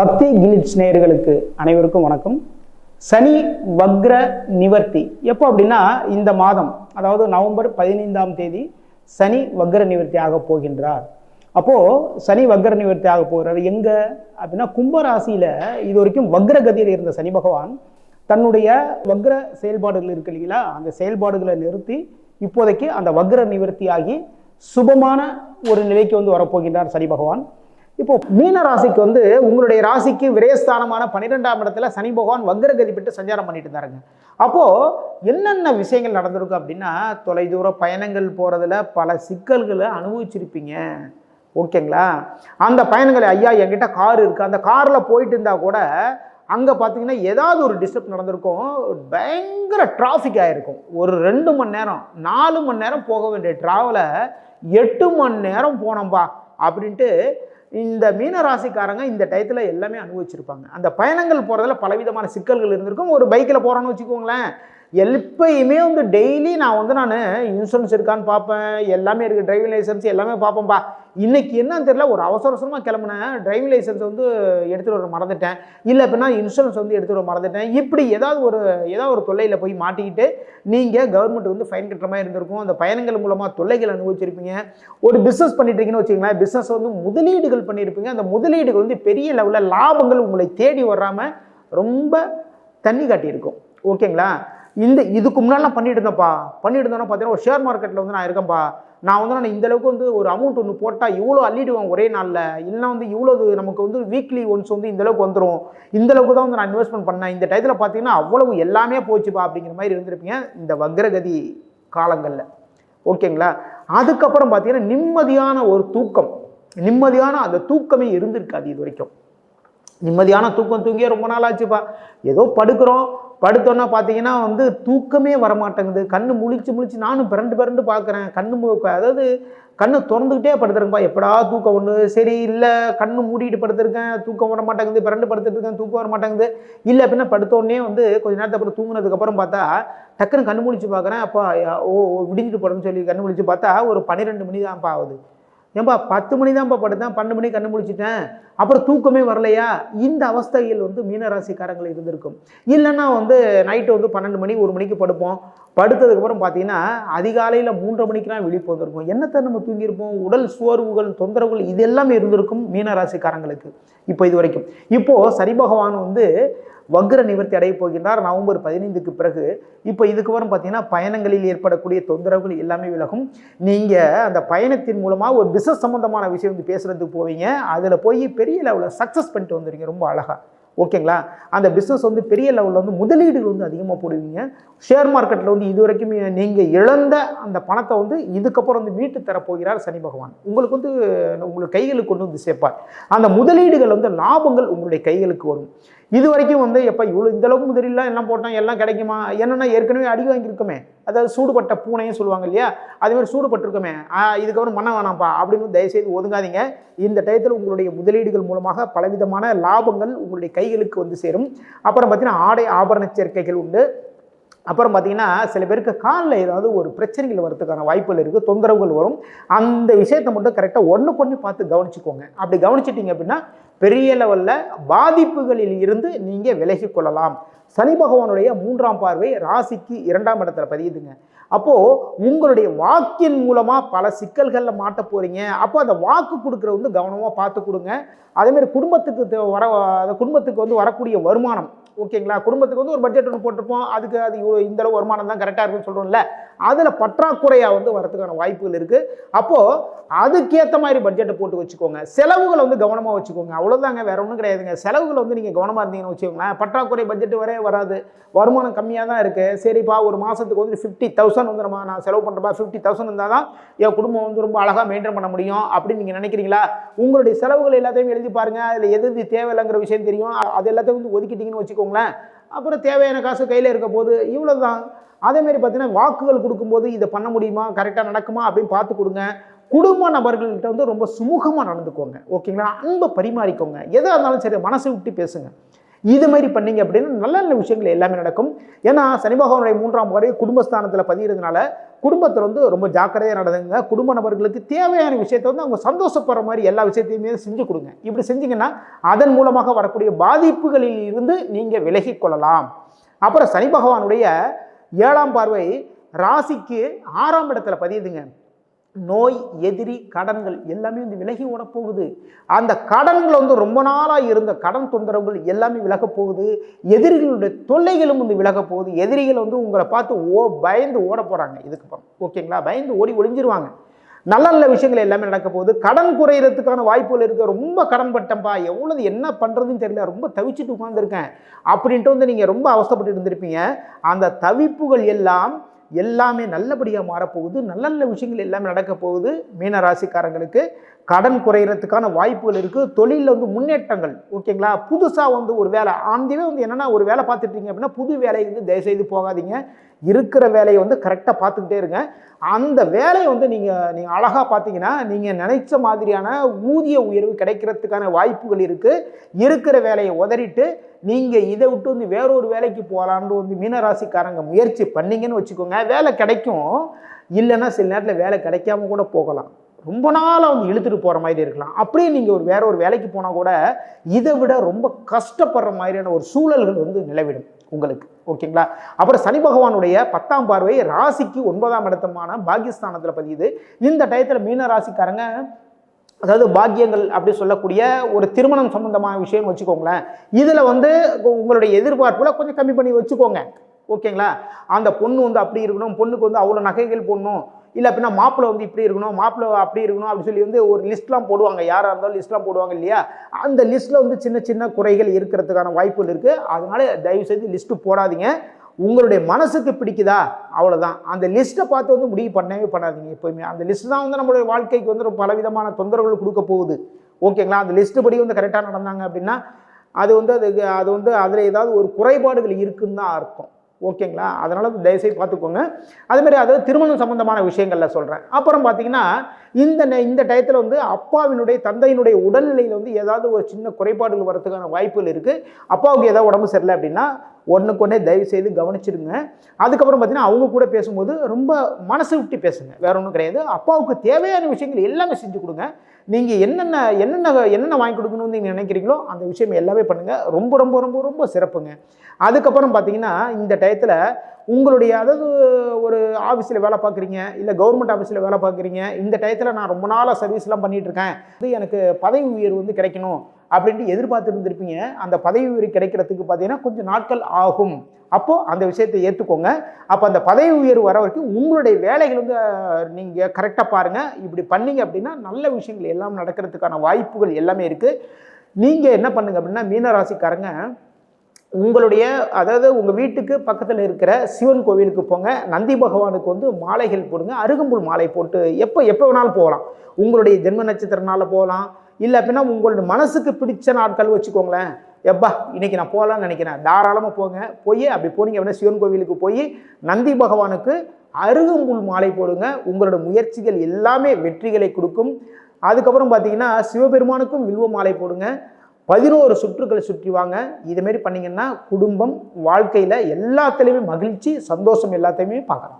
பக்தி கிளிட்ஸ் நேயர்களுக்கு அனைவருக்கும் வணக்கம். சனி வக்ர நிவர்த்தி. எப்போ அப்படின்னா இந்த மாதம் அதாவது நவம்பர் பதினைந்தாம் தேதி சனி வக்ர நிவர்த்தி ஆக போகின்றார். அப்போது சனி வக்ர நிவர்த்தி ஆக போகிறார். எங்கே? அப்படின்னா கும்பராசியில் இது வரைக்கும் வக்ர கதியில் இருந்த சனி பகவான் தன்னுடைய வக்ர செயல்பாடுகள் இருக்கு இல்லைங்களா? அந்த செயல்பாடுகளை நிறுத்தி இப்போதைக்கு அந்த வக்ர நிவர்த்தி ஆகி சுபமான ஒரு நிலைக்கு வந்து வரப்போகின்றார் சனி பகவான். இப்போ மீன ராசிக்கு வந்து உங்களுடைய ராசிக்கு விரயஸ்தானமான பன்னிரெண்டாம் இடத்துல சனி பகவான் வக்ரகதி பெற்று சஞ்சாரம் பண்ணிட்டு இருந்தாருங்க. அப்போது என்னென்ன விஷயங்கள் நடந்திருக்கும் அப்படின்னா தொலைதூர பயணங்கள் போகிறதுல பல சிக்கல்களை அனுபவிச்சிருப்பீங்க. ஓகேங்களா? அந்த பயணங்கள் ஐயா என்கிட்ட கார் இருக்குது அந்த காரில் போயிட்டு இருந்தால் கூட அங்கே பார்த்தீங்கன்னா ஏதாவது ஒரு டிஸ்டர்ப் நடந்திருக்கும். பயங்கர டிராஃபிக் ஆகிருக்கும் ஒரு ரெண்டு மணி நேரம் நாலு மணி நேரம் போக வேண்டிய ட்ராவலை எட்டு மணி நேரம் போனோம்பா அப்படின்ட்டு இந்த மீன ராசிக்காரங்க இந்த டயத்தில் எல்லாமே அனுபவிச்சிருப்பாங்க. அந்த பயணங்கள் போகிறதுல பலவிதமான சிக்கல்கள் இருந்திருக்கும். ஒரு பைக்கில் போகிறோன்னு வச்சுக்கோங்களேன். எப்பயுமே வந்து டெய்லி நான் வந்து நான் இன்சூரன்ஸ் இருக்கான்னு பார்ப்பேன். எல்லாமே இருக்குது டிரைவிங் லைசன்ஸ் எல்லாமே பார்ப்பேன்ப்பா இன்றைக்கி என்னன்னு தெரியல ஒரு அவசர அவசரமாக கிளம்புனேன். டிரைவிங் லைசன்ஸ் வந்து எடுத்துகிட்டு வர மறந்துட்டேன். இல்லை அப்படின்னா இன்சூரன்ஸ் வந்து எடுத்துகிட்டு வர மறந்துட்டேன். இப்படி ஏதாவது ஒரு ஏதாவது ஒரு தொல்லையில் போய் மாட்டிக்கிட்டு நீங்கள் கவர்மெண்ட் வந்து ஃபைன் கட்டுற மாதிரி இருந்திருக்கும். அந்த பயணங்கள் மூலமாக தொல்லைகள் அனுபவிச்சிருப்பீங்க. ஒரு பிஸ்னஸ் பண்ணிட்டு இருக்கீங்கன்னு பிஸ்னஸ் வந்து முதலீடுகள் பண்ணியிருப்பீங்க. அந்த முதலீடுகள் வந்து பெரிய லெவலில் லாபங்கள் உங்களை தேடி வராமல் ரொம்ப தண்ணி காட்டியிருக்கும். ஓகேங்களா? இந்த இதுக்கு முன்னாடிலாம் பண்ணிட்டு இருந்தேன்ப்பா. பண்ணிட்டு இருந்தேன்னா பார்த்தீங்கன்னா ஒரு ஷேர் மார்க்கெட்டில் வந்து நான் இருக்கேன்ப்பா. நான் வந்து நான் இந்தளவுக்கு வந்து ஒரு அமௌண்ட் ஒன்று போட்டால் இவ்வளோ அள்ளிடுவேன் ஒரே நாளில். இல்லைனா வந்து இவ்வளோ நமக்கு வந்து வீக்லி ஒன்ஸ் வந்து இந்தளவுக்கு வந்துடும் இந்தளவுக்கு தான் வந்து நான் இன்வெஸ்ட்மெண்ட் பண்ணேன். இந்த டயத்தில் பார்த்தீங்கன்னா அவ்வளவு எல்லாமே போச்சுப்பா அப்படிங்கிற மாதிரி இருந்திருப்பீங்க இந்த வக்ரகதி காலங்களில். ஓகேங்களா? அதுக்கப்புறம் பார்த்தீங்கன்னா நிம்மதியான ஒரு தூக்கம். நிம்மதியான அந்த தூக்கமே இருந்திருக்காது இது வரைக்கும். நிம்மதியான தூக்கம் தூங்கியே ரொம்ப நாள் ஆச்சுப்பா. ஏதோ படுக்கிறோம் படுத்தோன்னா பார்த்தீங்கன்னா வந்து தூக்கமே வரமாட்டேங்குது. கண்ணு முழிச்சு முழிச்சு நானும் பிறண்டு பிறண்டு பார்க்குறேன். கண்ணு மு- அதாவது கண்ணு திறந்துக்கிட்டே படுத்துருங்கப்பா எப்படா தூக்கம் ஒன்று சரி இல்லை கண்ணு மூடிட்டு படுத்துருக்கேன். தூக்கம் வர மாட்டேங்குது பிறண்டு படுத்துட்டு இருக்கேன். தூக்கம் வர மாட்டேங்குது இல்லை அப்படின்னா படுத்தோடனே வந்து கொஞ்ச நேரத்துக்கு அப்புறம் தூங்குனதுக்கப்புறம் பார்த்தா டக்குன்னு கண்ணு முழிச்சு பார்க்குறேன். அப்பா ஓ ஓ, விடிஞ்சிட்டு போகிறேன்னு சொல்லி கண்ணு முழிச்சு பார்த்தா ஒரு பன்னிரெண்டு மணி தான்ப்பா ஆகுது. ஏன்பா பத்து மணி தான்ப்பா படுத்தேன் பன்னெண்டு மணி கண்ணு முடிச்சிட்டேன் அப்புறம் தூக்கமே வரலையா? இந்த அவஸ்தையில் வந்து மீனராசிக்காரங்கள் இருந்திருக்கும். இல்லைன்னா வந்து நைட்டு வந்து பன்னெண்டு மணி ஒரு மணிக்கு படுப்போம். படுத்ததுக்கப்புறம் பார்த்தீங்கன்னா அதிகாலையில் மூன்றரை மணிக்கெலாம் விழிப்பு வந்திருக்கும் என்னத்தை நம்ம தூங்கியிருப்போம்? உடல் சோர்வுகள் தொந்தரவுகள் இது எல்லாமே இருந்திருக்கும் மீனராசிக்காரங்களுக்கு. இப்போ இது வரைக்கும். இப்போது சரி பகவான் வந்து வக்ர நிவர்த்தி அடைய போகின்றார். நவம்பர் பதினைந்துக்கு பிறகு இப்போ இதுக்கு வரும் பார்த்தீங்கன்னா பயணங்களில் ஏற்படக்கூடிய தொந்தரவுகள் எல்லாமே விலகும். நீங்கள் அந்த பயணத்தின் மூலமாக ஒரு பிஸ்னஸ் சம்மந்தமான விஷயம் வந்து பேசுகிறதுக்கு போவீங்க. அதில் போய் பெரிய லெவலில் சக்ஸஸ் பண்ணிட்டு வந்துடுவீங்க ரொம்ப அழகாக ஓகேங்களா அந்த பிஸ்னஸ் வந்து பெரிய லெவலில் வந்து முதலீடுகள் வந்து அதிகமாக போடுவீங்க. ஷேர் மார்க்கெட்டில் வந்து இது வரைக்கும் நீங்கள் இழந்த அந்த பணத்தை வந்து இதுக்கப்புறம் வந்து மீட்டு தரப்போகிறார் சனி பகவான். உங்களுக்கு வந்து உங்களுக்கு கைகளுக்கு கொண்டு வந்து சேர்ப்பார். அந்த முதலீடுகள் வந்து லாபங்கள் உங்களுடைய கைகளுக்கு வரும். இது வரைக்கும் வந்து எப்போ இவ்வளோ இந்தளவுக்கு அளவுக்கு எல்லாம் போட்டோம் எல்லாம் கிடைக்குமா? என்னென்னா ஏற்கனவே அடி வாங்கியிருக்கோமே. அதாவது சூடுபட்ட பூனையும் சொல்லுவாங்க இல்லையா? அதேமாதிரி சூடுபட்டிருக்கோமே. இதுக்கப்புறம் மண்ண வேணாம்ப்பா அப்படின்னு தயவுசெய்து ஒதுங்காதீங்க. இந்த டயத்தில் உங்களுடைய முதலீடுகள் மூலமாக பலவிதமான லாபங்கள் உங்களுடைய கைகளுக்கு வந்து சேரும். அப்புறம் பார்த்தீங்கன்னா ஆடை ஆபரண சேர்க்கைகள் உண்டு. அப்புறம் பார்த்தீங்கன்னா சில பேருக்கு காலில் ஏதாவது ஒரு பிரச்சனைகள் வரதுக்கான வாய்ப்புகள் இருக்குது தொந்தரவுகள் வரும். அந்த விஷயத்தை மட்டும் கரெக்டாக ஒன்று கொண்டு பார்த்து கவனிச்சுக்கோங்க. அப்படி கவனிச்சிட்டிங்க அப்படின்னா பெரிய லெவலில் பாதிப்புகளில் இருந்து நீங்கள் விலகி கொள்ளலாம். சனி பகவானுடைய மூன்றாம் பார்வை ராசிக்கு இரண்டாம் இடத்துல பதியுதுங்க. அப்போது உங்களுடைய வாக்கின் மூலமாக பல சிக்கல்களில் மாட்ட போகிறீங்க அப்போ அந்த வாக்கு கொடுக்குற வந்து கவனமாக பார்த்து கொடுங்க. அதேமாரி குடும்பத்துக்கு வர அந்த குடும்பத்துக்கு வந்து வரக்கூடிய வருமானம் ஓகேங்களா? குடும்பத்துக்கு வந்து ஒரு பட்ஜெட் ஒன்று போட்டிருப்போம். அதுக்கு அது இந்தளவு வருமானம் தான் கரெக்டாக இருக்குன்னு சொல்கிறோம்ல அதில் பற்றாக்குறையாக வந்து வரதுக்கான வாய்ப்புகள் இருக்குது அப்போது அதுக்கேற்ற மாதிரி பட்ஜெட்டை போட்டு வச்சுக்கோங்க. செலவுகளை வந்து கவனமாக வச்சுக்கோங்க. அவ்வளோதாங்க வேற ஒன்றும் கிடையாதுங்க. செலவுகளை வந்து நீங்கள் கவனமாக இருந்தீங்கன்னு வச்சுக்கோங்களேன். பற்றாக்குறை பட்ஜெட் வரை வராது. வருமானம் கம்மியாக தான் இருக்குது சரிப்பா ஒரு மாதத்துக்கு வந்து ஃபிஃப்டி தௌசண்ட் வந்து நம்ம நான் செலவு பண்ணுறப்பா ஃபிஃப்டி தௌசண்ட் இருந்தால் தான் என் குடும்பம் வந்து ரொம்ப அழகாக மெயின்டைன் பண்ண முடியும் அப்படின்னு நீங்கள் நினைக்கிறீங்களா? உங்களுடைய செலவுகள் எல்லாத்தையும் எழுதி பாருங்கள் அதில் எது எது தேவையில்லைங்கிற விஷயம் தெரியும். அது எல்லாத்தையும் வந்து ஒதுக்கிட்டீங்கன்னு வச்சுக்கோங்களேன். அப்புறம் தேவையான காசு கையில் இருக்க போது இவ்வளோ தான் அதேமாரி பார்த்தீங்கன்னா வாக்குகள் கொடுக்கும்போது இதை பண்ண முடியுமா? கரெக்டாக நடக்குமா? அப்படின்னு பார்த்து கொடுங்க. குடும்ப நபர்கள்கிட்ட வந்து ரொம்ப சுமூகமாக நடந்துக்கோங்க. ஓகேங்களா? அன்பை பரிமாறிக்கோங்க. எதாக இருந்தாலும் சரி மனசை விட்டு பேசுங்க. இது மாதிரி பண்ணீங்க அப்படின்னு நல்ல நல்ல விஷயங்கள் எல்லாமே நடக்கும். ஏன்னா சனி பகவானுடைய மூன்றாம் வரை குடும்பஸ்தானத்தில் பதிகிறதுனால குடும்பத்தில் வந்து ரொம்ப ஜாக்கிரதையாக நடந்துங்க. குடும்ப நபர்களுக்கு தேவையான விஷயத்தை வந்து அவங்க சந்தோஷப்படுற மாதிரி எல்லா விஷயத்தையுமே செஞ்சு கொடுங்க. இப்படி செஞ்சீங்கன்னா அதன் மூலமாக வரக்கூடிய பாதிப்புகளில் இருந்து நீங்கள் விலகி கொள்ளலாம். அப்புறம் சனி பகவானுடைய ஏழாம் பார்வை ராசிக்கு ஆறாம் இடத்துல பதியுதுங்க. நோய் எதிரி கடன்கள் எல்லாமே வந்து விலகி ஓடப்போகுது. போகுது அந்த கடன்கள் வந்து ரொம்ப நாளாக இருந்த கடன் தொந்தரவுகள் எல்லாமே விலகப்போகுது எதிரிகளுடைய தொல்லைகளும் வந்து விலகப்போகுது எதிரிகள் வந்து உங்களை பார்த்து ஓ பயந்து ஓட போகிறாங்க இதுக்கப்புறம் ஓகேங்களா? பயந்து ஓடி ஒளிஞ்சிருவாங்க. நல்ல நல்ல விஷயங்கள் எல்லாமே நடக்க போகுது. கடன் குறையிறதுக்கான வாய்ப்புகள் இருக்குது ரொம்ப கடன் பட்டம்பா எவ்வளவு என்ன பண்ணுறதுன்னு தெரியல. ரொம்ப தவிச்சுட்டு உட்காந்துருக்கேன் அப்படின்ட்டு வந்து நீங்கள் ரொம்ப அவசப்பட்டு இருந்திருப்பீங்க. அந்த தவிப்புகள் எல்லாம் எல்லாமே நல்லபடியாக மாறப்போகுது. நல்ல நல்ல விஷயங்கள் எல்லாமே நடக்க போகுது மீன ராசிக்காரங்களுக்கு கடன் குறையிறதுக்கான வாய்ப்புகள் இருக்குது தொழிலில் வந்து முன்னேற்றங்கள் ஓகேங்களா? புதுசாக வந்து ஒரு வேலை ஆந்திவே வந்து என்னென்னா ஒரு வேலை பார்த்துட்டீங்க அப்படின்னா புது வேலைக்கு தயவுசெய்து போகாதீங்க. இருக்கிற வேலையை வந்து கரெக்டாக பார்த்துக்கிட்டே இருங்க. அந்த வேலையை வந்து நீங்கள் நீங்கள் அழகாக பார்த்தீங்கன்னா நீங்கள் நினைச்ச மாதிரியான ஊதிய உயர்வு கிடைக்கிறதுக்கான வாய்ப்புகள் இருக்குது இருக்கிற வேலையை உதறிட்டு நீங்கள் இதை விட்டு வந்து வேறொரு வேலைக்கு போகலான்னு வந்து மீனராசிக்காரங்க முயற்சி பண்ணீங்கன்னு வச்சுக்கோங்க. வேலை கிடைக்கும். இல்லைன்னா சில நேரத்தில் வேலை கிடைக்காம கூட போகலாம். ரொம்ப நாளாக அவங்க இழுத்துட்டு போகிற மாதிரி இருக்கலாம். அப்படியே நீங்கள் ஒரு வேற ஒரு வேலைக்கு போனால் கூட இதை விட ரொம்ப கஷ்டப்படுற மாதிரியான ஒரு சூழல்கள் வந்து நிலவிடும் உங்களுக்கு. ஓகேங்களா? அப்புறம் சனி பகவானுடைய பத்தாம் பார்வை ராசிக்கு ஒன்பதாம் இடத்தமான பாகிஸ்தானத்தில் பதியுது. இந்த டயத்தில் மீன ராசிக்காரங்க அதாவது பாக்கியங்கள் அப்படி சொல்லக்கூடிய ஒரு திருமணம் சம்பந்தமான விஷயம் வச்சுக்கோங்களேன். இதில் வந்து உங்களுடைய எதிர்பார்ப்புல கொஞ்சம் கம்மி பண்ணி வச்சுக்கோங்க. ஓகேங்களா? அந்த பொண்ணு வந்து அப்படி இருக்கணும் பொண்ணுக்கு வந்து அவ்வளோ நகைகள் போடணும் இல்லை அப்படின்னா மாப்பிள்ளை வந்து இப்படி இருக்கணும் மாப்பிள்ளை அப்படி இருக்கணும் அப்படி சொல்லி வந்து ஒரு லிஸ்ட்லாம் போடுவாங்க. யாராக இருந்தாலும் லிஸ்ட்லாம் போடுவாங்க இல்லையா? அந்த லிஸ்ட்டில் வந்து சின்ன சின்ன குறைகள் இருக்கிறதுக்கான வாய்ப்புகள் இருக்குது அதனால தயவு செய்து லிஸ்ட்டு போடாதீங்க. உங்களுடைய மனசுக்கு பிடிக்குதா? அவ்வளோதான் அந்த லிஸ்ட்டை பார்த்து வந்து முடிவு பண்ணவே பண்ணாதீங்க எப்போயுமே. அந்த லிஸ்ட் தான் வந்து நம்மளுடைய வாழ்க்கைக்கு வந்து பலவிதமான தொந்தரவுகள் கொடுக்க போகுது. ஓகேங்களா? அந்த லிஸ்ட்டு படி வந்து கரெக்டாக நடந்தாங்க அப்படின்னா அது வந்து அது அது வந்து அதில் ஏதாவது ஒரு குறைபாடுகள் இருக்குன்னு தான் அர்த்தம். ஓகேங்களா? அதனால் தயவுசெய்து பார்த்துக்கோங்க. அதுமாதிரி அதாவது திருமணம் சம்பந்தமான விஷயங்களில் சொல்கிறேன் அப்புறம் பார்த்தீங்கன்னா இந்த இந்த டயத்தில் வந்து அப்பாவினுடைய தந்தையினுடைய உடல்நிலையில் வந்து ஏதாவது ஒரு சின்ன குறைபாடுகள் வரதுக்கான வாய்ப்புகள் இருக்குது அப்பாவுக்கு ஏதாவது உடம்பு சரியில்லை அப்படின்னா ஒன்றுக்கு ஒன்றே தயவு செய்து கவனிச்சிடுங்க அதுக்கப்புறம் பார்த்தீங்கன்னா அவங்க கூட பேசும்போது ரொம்ப மனசு விட்டு பேசுங்க. வேற ஒன்றும் கிடையாது. அப்பாவுக்கு தேவையான விஷயங்கள் எல்லாமே செஞ்சு கொடுங்க. நீங்கள் என்னென்ன என்னென்ன என்னென்ன வாங்கி கொடுக்கணும்னு நீங்கள் நினைக்கிறீங்களோ அந்த விஷயம் எல்லாமே பண்ணுங்கள் ரொம்ப ரொம்ப ரொம்ப ரொம்ப சிறப்புங்க. அதுக்கப்புறம் பார்த்தீங்கன்னா இந்த டயத்தில் உங்களுடைய அதாவது ஒரு ஆஃபீஸில் வேலை பார்க்குறீங்க இல்லை கவர்மெண்ட் ஆஃபீஸில் வேலை பார்க்குறீங்க இந்த டயத்தில் நான் ரொம்ப நாளாக சர்வீஸ்லாம் பண்ணிகிட்ருக்கேன் இது எனக்கு பதவி உயர்வு வந்து கிடைக்கணும். அப்படின்ட்டு எதிர்பார்த்துருந்துருப்பீங்க. அந்த பதவி உயர்வு கிடைக்கிறதுக்கு பார்த்தீங்கன்னா கொஞ்சம் நாட்கள் ஆகும். அப்போது அந்த விஷயத்தை ஏற்றுக்கோங்க அப்போ அந்த பதவி உயர்வு வர வரைக்கும் உங்களுடைய வேலைகள் வந்து நீங்கள் கரெக்டாக பாருங்கள் இப்படி பண்ணீங்க அப்படின்னா நல்ல விஷயங்கள் எல்லாம் நடக்கிறதுக்கான வாய்ப்புகள் எல்லாமே இருக்குது நீங்கள் என்ன பண்ணுங்க அப்படின்னா மீனராசிக்காரங்க உங்களுடைய அதாவது உங்கள் வீட்டுக்கு பக்கத்தில் இருக்கிற சிவன் கோவிலுக்கு போங்க. நந்தி பகவானுக்கு வந்து மாலைகள் போடுங்க. அருகம்புல் மாலை போட்டு எப்போ எப்போ வேணாலும் போகலாம். உங்களுடைய ஜென்ம நட்சத்திரனால போகலாம். இல்லை அப்படின்னா உங்களோட மனசுக்கு பிடிச்ச நாட்கள் வச்சுக்கோங்களேன். எப்பா இன்னைக்கு நான் போகலான்னு நினைக்கிறேன். தாராளமாக போங்க. போய் அப்படி போனீங்க அப்படின்னா சிவன் கோவிலுக்கு போய் நந்தி பகவானுக்கு அருகம்புல் மாலை போடுங்க. உங்களோட முயற்சிகள் எல்லாமே வெற்றிகளை கொடுக்கும். அதுக்கப்புறம் பார்த்தீங்கன்னா சிவபெருமானுக்கும் வில்வ மாலை போடுங்க. பதினோரு சுற்றுக்களை சுற்றி வாங்க. இதுமாரி பண்ணீங்கன்னா குடும்பம் வாழ்க்கையில் எல்லாத்துலேயுமே மகிழ்ச்சி சந்தோஷம் எல்லாத்தையுமே பார்க்கலாம்.